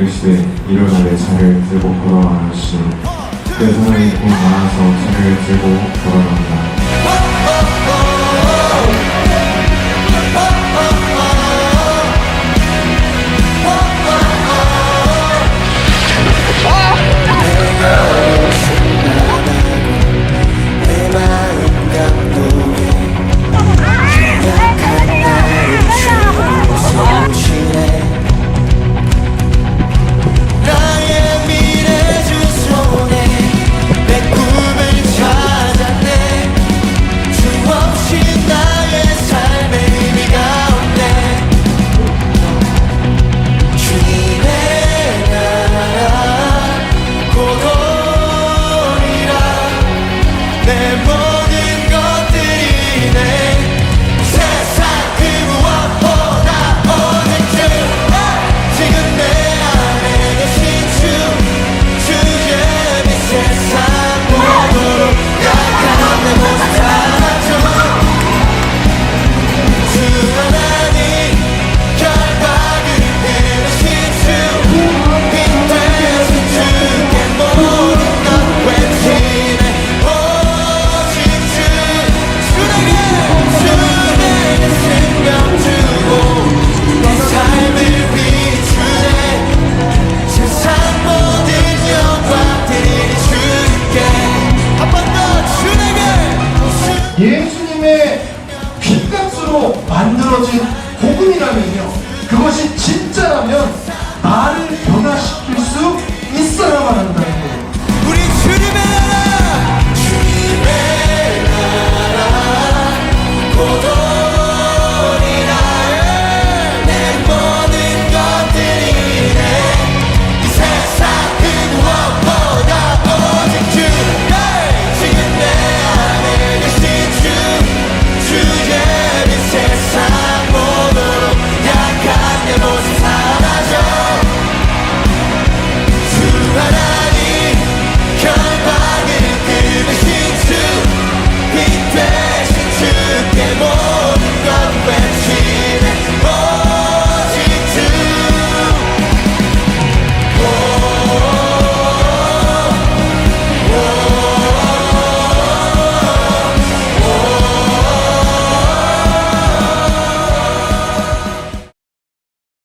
그릇에 일어나내 차를 들고 걸어가시 그 사람이 돈 많아서 차를 들고 걸어간다. 예수님의 핏값으로 만들어진 복음이라는